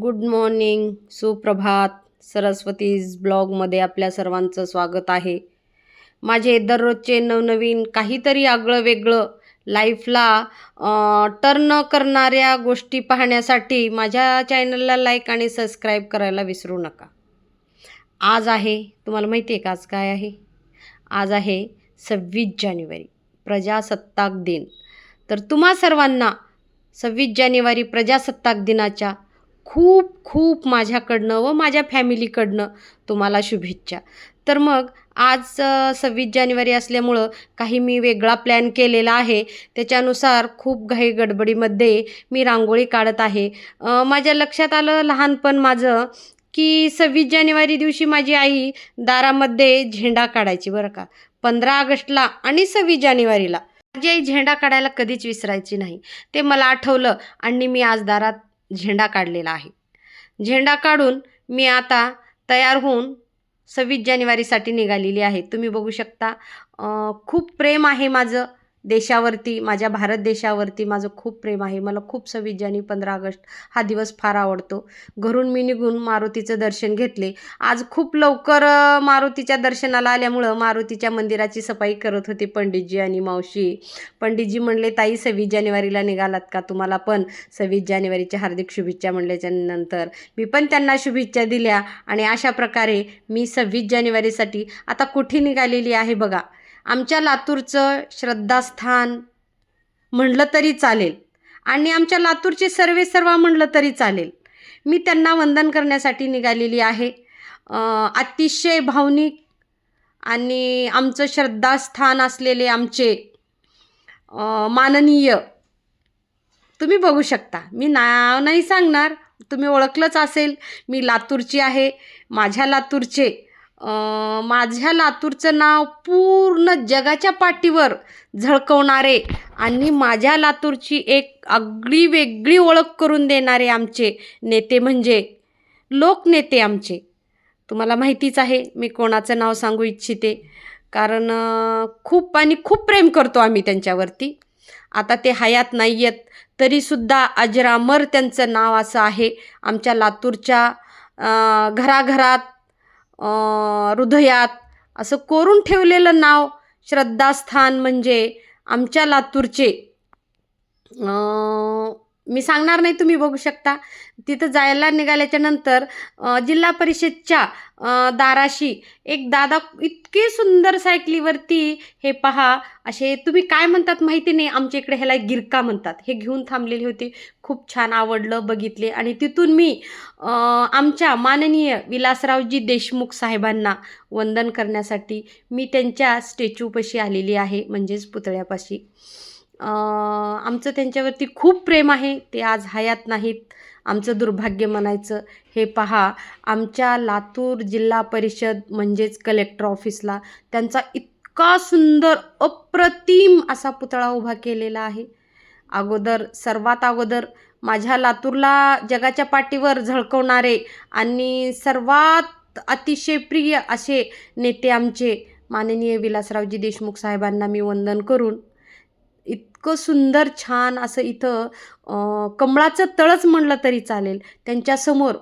Good morning सुप्रभात. सरस्वतीज ब्लॉगमध्ये आपल्या सर्वांचं स्वागत आहे. माझे दररोजचे नवनवीन काहीतरी आगळं वेगळं लाईफला टर्न करणाऱ्या गोष्टी पाहण्यासाठी माझ्या चॅनलला लाईक आणि सबस्क्राईब करायला विसरू नका. आज आहे तुम्हाला माहिती आहे का आज काय आहे? आज आहे सव्वीस जानेवारी प्रजासत्ताक दिन. तर तुम्हा सर्वांना सव्वीस जानेवारी प्रजासत्ताक दिनाच्या खूप खूप माझ्याकडनं व माझ्या फॅमिलीकडनं तुम्हाला शुभेच्छा. तर मग आज सव्वीस जानेवारी असल्यामुळं काही मी वेगळा प्लॅन केलेला आहे. त्याच्यानुसार खूप घाई गडबडीमध्ये मी रांगोळी काढत आहे. माझ्या लक्षात आलं लहानपण माझं की सव्वीस जानेवारी दिवशी माझी आई दारामध्ये झेंडा काढायची बरं का. पंधरा ऑगस्टला आणि सव्वीस जानेवारीला. माझी आई झेंडा काढायला कधीच विसरायची नाही. ते मला आठवलं आणि मी आज दारात झेंडा काढलेला आहे. झेंडा काढून मी आता तयार होऊन सव्वीस जानेवारीसाठी निघालेली आहे. तुम्ही बघू शकता. खूप प्रेम आहे माझं. देशावरती माझ्या भारत देशावरती माझं खूप प्रेम आहे. मला खूप सव्वीस जानेवारी पंधरा ऑगस्ट हा दिवस फार आवडतो. घरून मी निघून मारुतीचं दर्शन घेतले. आज खूप लवकर मारुतीच्या दर्शनाला आल्यामुळं मारुतीच्या मंदिराची सफाई करत होते पंडितजी आणि मावशी. पंडितजी म्हणले ताई सव्वीस जानेवारीला निघालात का तुम्हाला पण? सव्वीस जानेवारीच्या हार्दिक शुभेच्छा म्हणल्याच्या नंतर मी पण त्यांना शुभेच्छा दिल्या आणि अशा प्रकारे मी सव्वीस जानेवारीसाठी आता कुठे निघालेली आहे बघा. आमच्या लातूरचं श्रद्धास्थान म्हणलं तरी चालेल. आणि आमच्या लातूरचे सर्वे सर्व म्हणलं तरी चालेल. मी त्यांना वंदन करण्यासाठी निघालेली आहे. अतिशय भावनिक आणि आमचं श्रद्धास्थान असलेले आमचे माननीय तुम्ही बघू शकता. मी नाव नाही सांगणार. तुम्ही ओळखलंच असेल. मी लातूरची आहे. माझ्या लातूरचे माझ्या लातूरचं नाव पूर्ण जगाच्या पाठीवर झळकवणारे आणि माझ्या लातूरची एक आगळी वेगळी ओळख करून देणारे आमचे नेते म्हणजे लोकनेते आमचे. तुम्हाला माहितीच आहे मी कोणाचं नाव सांगू इच्छिते. कारण खूप आणि खूप प्रेम करतो आम्ही त्यांच्यावरती. आता ते हयात नाही आहेत तरीसुद्धा अजरामर त्यांचं नाव असं आहे. आमच्या लातूरच्या घराघरात हृदयात असं कोरून ठेवलेलं नाव श्रद्धास्थान म्हणजे आमच्या लातूरचे. मी सांगणार नाही तुम्ही बघू शकता. तिथं जायला निघाल्याच्या नंतर जिल्हा परिषदच्या दाराशी एक दादा इतके सुंदर सायकलीवरती हे पहा असे तुम्ही काय म्हणतात माहिती नाही आमच्या इकडे ह्याला गिरका म्हणतात. हे घेऊन थांबलेले होते. खूप छान आवडलं बघितले. आणि तिथून मी आमच्या माननीय विलासरावजी देशमुख साहेबांना वंदन करण्यासाठी मी त्यांच्या स्टॅच्यूपाशी आलेली आहे म्हणजेच पुतळ्यापाशी. आमचं त्यांच्यावरती खूप प्रेम आहे. ते आज हयात नाहीत. आमचं दुर्भाग्य म्हणायचं. हे पहा आमच्या लातूर जिल्हा परिषद म्हणजेच कलेक्टर ऑफिसला त्यांचा इतका सुंदर अप्रतिम असा पुतळा उभा केलेला आहे. अगोदर सर्वात अगोदर माझ्या लातूरला जगाच्या पाठीवर झळकवणारे आणि सर्वात अतिशय प्रिय असे नेते आमचे माननीय विलासरावजी देशमुख साहेबांना मी वंदन करून इतकं सुंदर छान असं इथं कमळाचं तळच म्हणलं तरी चालेल. त्यांच्यासमोर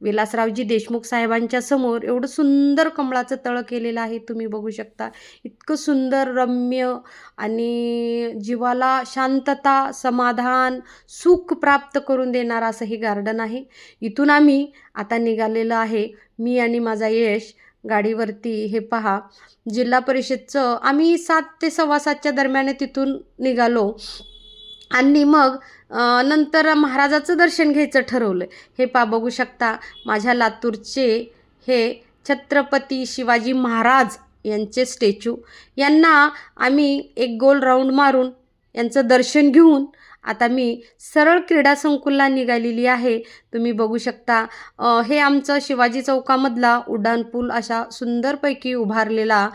विलासरावजी देशमुख साहेबांच्या समोर एवढं सुंदर कमळाचं तळं केलेलं आहे तुम्ही बघू शकता. इतकं सुंदर रम्य आणि जीवाला शांतता समाधान सुख प्राप्त करून देणारं असं हे गार्डन आहे. इथून आम्ही आता निघालेलं आहे मी आणि माझा यश गाडीवरती हे पहा. जिल्हा परिषदचं आम्ही सात ते सव्वा सातच्या दरम्यान तिथून निघालो. आणि मग नंतर महाराजाचं दर्शन घ्यायचं ठरवलं. हे पा बघू शकता माझ्या लातूरचे हे छत्रपती शिवाजी महाराज यांचे स्टॅच्यू. यांना आम्ही एक गोल राऊंड मारून यांचं दर्शन घेऊन आता मी सरळ क्रीडा संकुलला निघालेली आहे. तुम्ही बघू शकता हे आमचं शिवाजी चौकामधला उड्डाणपूल अशा सुंदरपैकी उभारलेला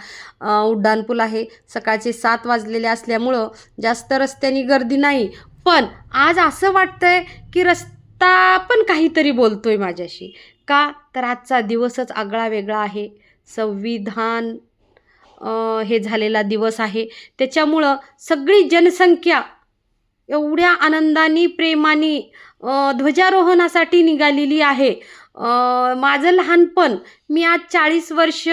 उड्डाणपूल आहे. सकाळचे सात वाजलेले असल्यामुळं जास्त रस्त्यानी गर्दी नाही. पण आज असं वाटतंय की रस्ता पण काहीतरी बोलतोय माझ्याशी. का? तर आजचा दिवसच आगळा वेगळा आहे. संविधान हे झालेला दिवस आहे. त्याच्यामुळं सगळी जनसंख्या एवढ्या आनंदाने प्रेमाने ध्वजारोहणासाठी निघालेली आहे. माझं लहानपण मी आज चाळीस वर्ष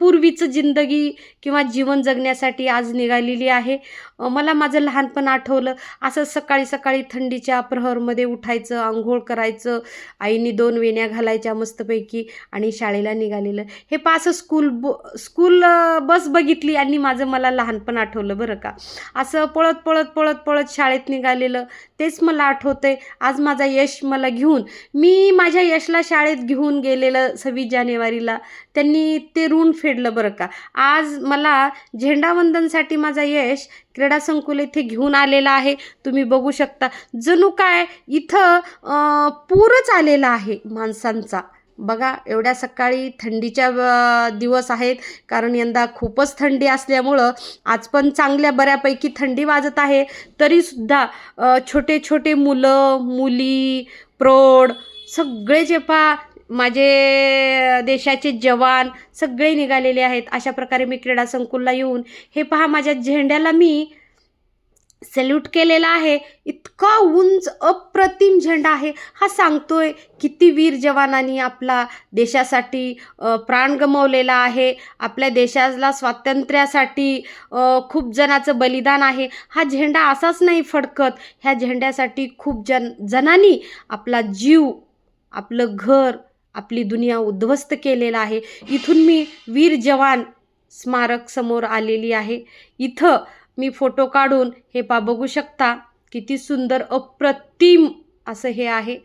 पूर्वीचं जिंदगी किंवा जीवन जगण्यासाठी आज निघालेली आहे. मला माझं लहानपण आठवलं. असं सकाळी सकाळी थंडीच्या प्रहरमध्ये उठायचं आंघोळ करायचं आईने दोन वेण्या घालायच्या मस्तपैकी आणि शाळेला निघालेलं. हे पास स्कूल ब स्कूल बस बघितली आणि माझं मला लहानपण आठवलं बरं का. असं पळत पळत पळत पळत शाळेत निघालेलं. तेच मला आठवतंय. आज माझा यश मला घेऊन मी माझ्या यशला शाळेत घेऊन गेलेलं सव्वीस जानेवारीला त्यांनी ते ऋण फेडलं बरं का? आज मला झेंडावंदनसाठी माझा यश क्रीडा संकुल इथे घेऊन आलेला आहे. तुम्ही बघू शकता. जणू काय इथं पूरच आलेला आहे माणसांचा. बघा एवढ्या सकाळी थंडीच्या दिवस आहेत. कारण यंदा खूपच थंडी असल्यामुळं आज पण चांगल्या बऱ्यापैकी थंडी वाजत आहे. तरीसुद्धा छोटे छोटे मुलं मुली प्रौढ सगळे जे पा माझे देशाचे जवान सगळे निघालेले आहेत. अशा प्रकारे मी क्रीडा संकुलला येऊन हे पहा माझ्या झेंड्याला मी सल्यूट केलेला आहे. इतका उंच अप्रतिम झेंडा आहे. हा सांगतोय किती वीर जवानांनी आपला देशासाठी प्राण गमावलेला आहे. आपल्या देशाला स्वातंत्र्यासाठी खूप जणाचं बलिदान आहे. हा झेंडा असाच नाही फडकत. ह्या झेंड्यासाठी खूप जन जणांनी आपला जीव आपलं घर आपली दुनिया उद्ध्वस्त केलेला आहे. इथून मी वीर जवान स्मारक समोर आलेली आहे. इथं मी फोटो काढून हे पा बघू शकता किती सुंदर अप्रतिम असं हे आहे.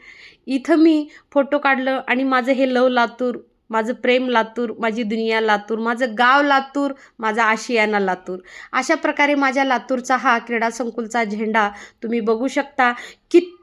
इथं मी फोटो काढलं आणि माझं हे लव लातूर माझं प्रेम लातूर माझी दुनिया लातूर माझं गाव लातूर माझा आशियाना लातूर. अशा प्रकारे माझ्या लातूरचा हा क्रीडा संकुलचा झेंडा तुम्ही बघू शकता. किती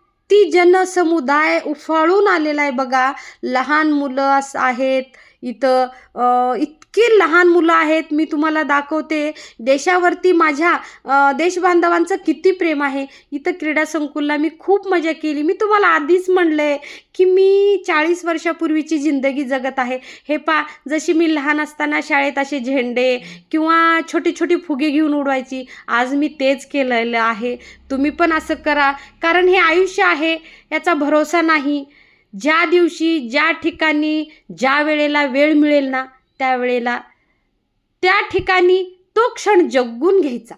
जनसमुदाय उफाळून आलेला आहे बघा. लहान मुलं असं आहेत. इथं इत इतकी लहान मुलं आहेत मी तुम्हाला दाखवते. देशावरती माझ्या देशबांधवांचं किती प्रेम आहे. इथं क्रीडा संकुलला मी खूप मजा केली. मी तुम्हाला आधीच म्हणलं आहे की मी चाळीस वर्षापूर्वीची जिंदगी जगत आहे. हे पा जशी मी लहान असताना शाळेत असे झेंडे किंवा छोटी छोटी फुगे घेऊन उडवायची आज मी तेच केलेलं आहे. तुम्ही पण असं करा. कारण हे आयुष्य आहे याचा भरोसा नाही. ज्या दिवशी ज्या ठिकाणी ज्या वेळेला वेळ मिळेल ना त्यावेळेला त्या ठिकाणी तो क्षण जगून घ्यायचा.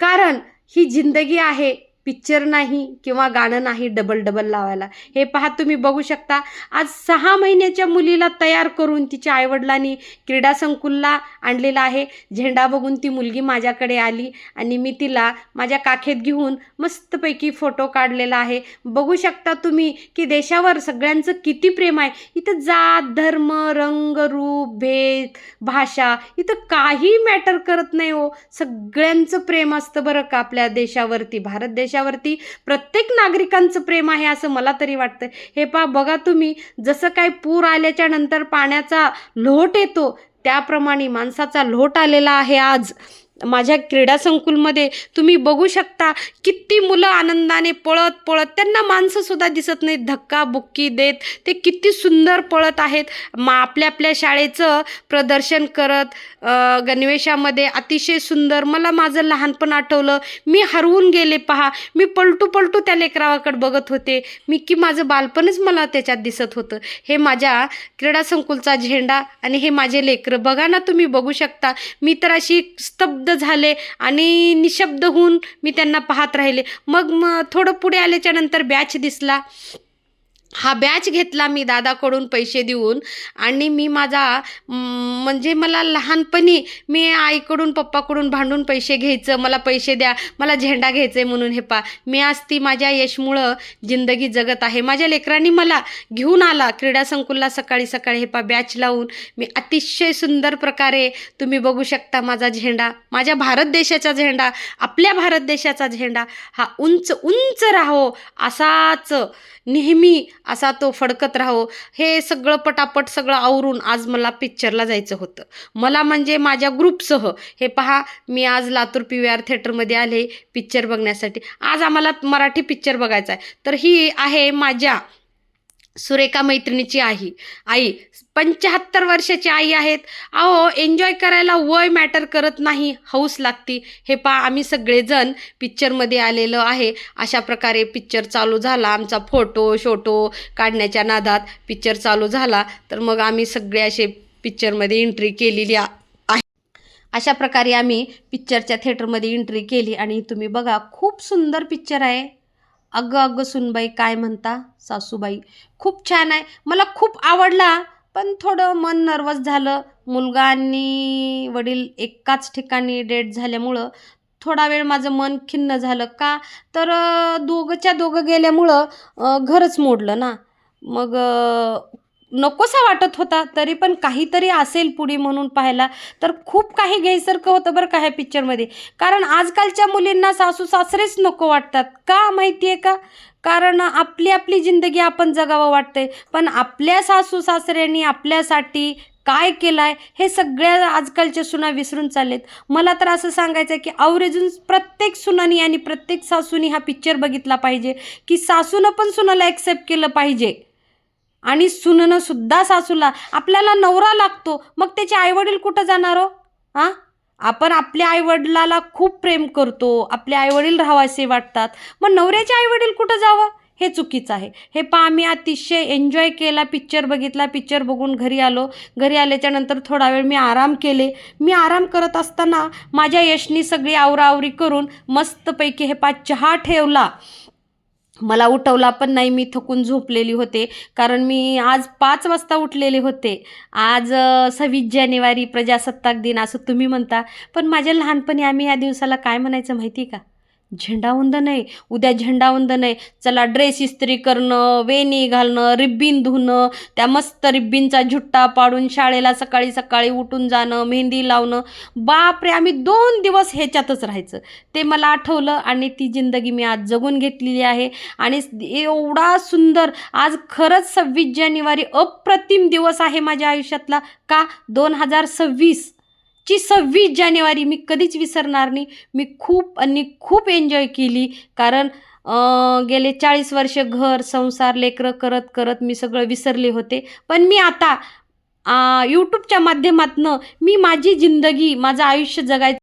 कारण ही जिंदगी आहे पिक्चर नाही किंवा गाणं नाही डबल डबल लावायला. हे पहा तुम्ही बघू शकता. आज सहा महिन्याच्या मुलीला तयार करून तिच्या आईवडिलांनी क्रीडा संकुलला आणलेला आहे. झेंडा बघून ती मुलगी माझ्याकडे आली आणि मी तिला माझ्या काखेत घेऊन मस्तपैकी फोटो काढलेला आहे. बघू शकता तुम्ही की देशावर सगळ्यांचं किती प्रेम आहे. इथं जात धर्म रंग रूप भेद भाषा इथं काही मॅटर करत नाही हो. सगळ्यांचं प्रेम असतं बरं का आपल्या देशावरती भारत देश देशावरती प्रत्येक नागरिकांचं प्रेम आहे असं मला तरी वाटतं हे पा बघा तुम्ही जसं काय पूर आल्याच्यानंतर पाण्याचा लोट येतो त्याप्रमाणे माणसाचा लोट आलेला आहे आज. माझ्या क्रीडा संकुलमध्ये तुम्ही बघू शकता किती मुलं आनंदाने पळत पळत त्यांना माणसंसुद्धा दिसत नाहीत. धक्का बुक्की देत ते किती सुंदर पळत आहेत. मा आपल्या आपल्या शाळेचं प्रदर्शन करत गणवेशामध्ये अतिशय सुंदर. मला माझं लहानपण आठवलं. मी हरवून गेले पहा. मी पलटू पलटू त्या लेकरावाकडे बघत होते. मी की माझं बालपणच मला त्याच्यात दिसत होतं. हे माझ्या क्रीडा संकुलचा झेंडा आणि हे माझे लेकरं. बघा ना तुम्ही बघू शकता. मी तर अशी स्तब्ध झाले आणि निशब्द होऊन मी त्यांना पाहत राहिले. मग मग थोडं पुढे आल्याच्यानंतर बॅच दिसला. हा बॅच घेतला मी दादाकडून पैसे देऊन आणि मी माझा म्हणजे मला लहानपणी मी आईकडून पप्पाकडून भांडून पैसे घ्यायचं मला पैसे द्या मला झेंडा घ्यायचा आहे म्हणून हे पा. मी आज ती माझ्या यशमुळं जिंदगी जगत आहे. माझ्या लेकरांनी मला घेऊन आला क्रीडा संकुलला सकाळी सकाळी हे पा बॅच लावून. मी अतिशय सुंदर प्रकारे तुम्ही बघू शकता माझा झेंडा. माझ्या भारत देशाचा झेंडा आपल्या भारत देशाचा झेंडा हा उंच उंच राहो असाच नेहमी असा तो फडकत राहो. हे सगळं पटापट सगळं आवरून आज मला पिक्चरला जायचं होतं. मला म्हणजे माझ्या ग्रुपसह हे पहा मी आज लातूर पी व्ही आर थिएटरमध्ये आले पिक्चर बघण्यासाठी. आज आम्हाला मराठी पिक्चर बघायचा आहे तर ही आहे माझ्या सुरेखा मैत्रिणीची आई. आई पंच्याहत्तर वर्षाची आई आहेत. अहो एन्जॉय करायला वय मॅटर करत नाही हौस लागती. हे पा आम्ही सगळेजण पिक्चरमध्ये आलेलो आहे. अशा प्रकारे पिक्चर चालू झाला. आमचा फोटो शोटो काढण्याच्या नादात पिक्चर चालू झाला. तर मग आम्ही सगळे असे पिक्चरमध्ये एंट्री केलेली आहे. अशा प्रकारे आम्ही पिक्चरच्या थिएटरमध्ये एंट्री केली आणि तुम्ही बघा खूप सुंदर पिक्चर आहे. अगं अगं सुनबाई काय म्हणता? सासूबाई खूप छान आहे. मला खूप आवडला पण थोडं मन नर्वस झालं. मुलगा आणि वडील एकाच ठिकाणी डेट झाल्यामुळं थोडा वेळ माझं मन खिन्न झालं का? तर दोघंच्या दोघं गेल्यामुळं घरच मोडलं ना. मग नकोसा वाटत होता तरी पण काहीतरी असेल पुढे म्हणून पाहायला. तर खूप काही घ्यायसारखं होतं बरं का ह्या पिक्चरमध्ये कारण आजकालच्या मुलींना सासू सासरेच नको वाटतात. का माहिती आहे का? कारण आपली आपली जिंदगी आपण जगावं वाटते पण आपल्या सासू सासऱ्यांनी आपल्यासाठी काय केलं आहे हे सगळ्या आजकालच्या सुना विसरून चाललेत. मला तर असं सांगायचं आहे की आवरेजून प्रत्येक सुनानी आणि प्रत्येक सासूनी हा पिक्चर बघितला पाहिजे. की सासूनं पण सुनाला ॲक्सेप्ट केलं पाहिजे. आणि सुननं सुद्धा सासूला आपल्याला नवरा लागतो. मग त्याचे आईवडील कुठं जाणार हो? हां आपण आपल्या आईवडिलाला खूप प्रेम करतो. आपले आईवडील राहावासे वाटतात. मग नवऱ्याचे आईवडील कुठं जावं? हे चुकीचं आहे. हे पा आम्ही अतिशय एन्जॉय केला पिक्चर बघितला पिक्चर बघून घरी आलो. घरी आल्याच्यानंतर थोडा वेळ मी आराम केले. मी आराम करत असताना माझ्या यशनी सगळी आवराआवरी करून मस्तपैकी हे पा चहा ठेवला. मला उठवला पण नाही मी थकून झोपलेली होते. कारण मी आज पाच वाजता उठलेले होते. आज सव्वीस जानेवारी प्रजासत्ताक दिन असं तुम्ही म्हणता. पण माझ्या लहानपणी आम्ही या दिवसाला काय म्हणायचं माहिती आहे का? झेंडावंदन आहे उद्या झेंडावंदन आहे चला ड्रेस इस्त्री करणं वेणी घालणं रिब्बीन धुणं त्या मस्त रिब्बीनचा झुट्टा पाडून शाळेला सकाळी सकाळी उठून जाणं मेहंदी लावणं. बापरे आम्ही दोन दिवस ह्याच्यातच राहायचं. ते मला आठवलं आणि ती जिंदगी मी आज जगून घेतलेली आहे. आणि एवढा सुंदर आज खरंच सव्वीस जानेवारी अप्रतिम दिवस आहे माझ्या आयुष्यातला. का? दोन हजार सव्वीस. ची सव्वीस जानेवारी मी कधीच विसरणार नाही. मी खूप आणि खूप एन्जॉय केली. कारण गेले चाळीस वर्ष घर संसार लेकरं करत करत मी सगळं विसरले होते. पण मी आता यूट्यूबच्या माध्यमातनं मी माझी जिंदगी माझं आयुष्य जगायचं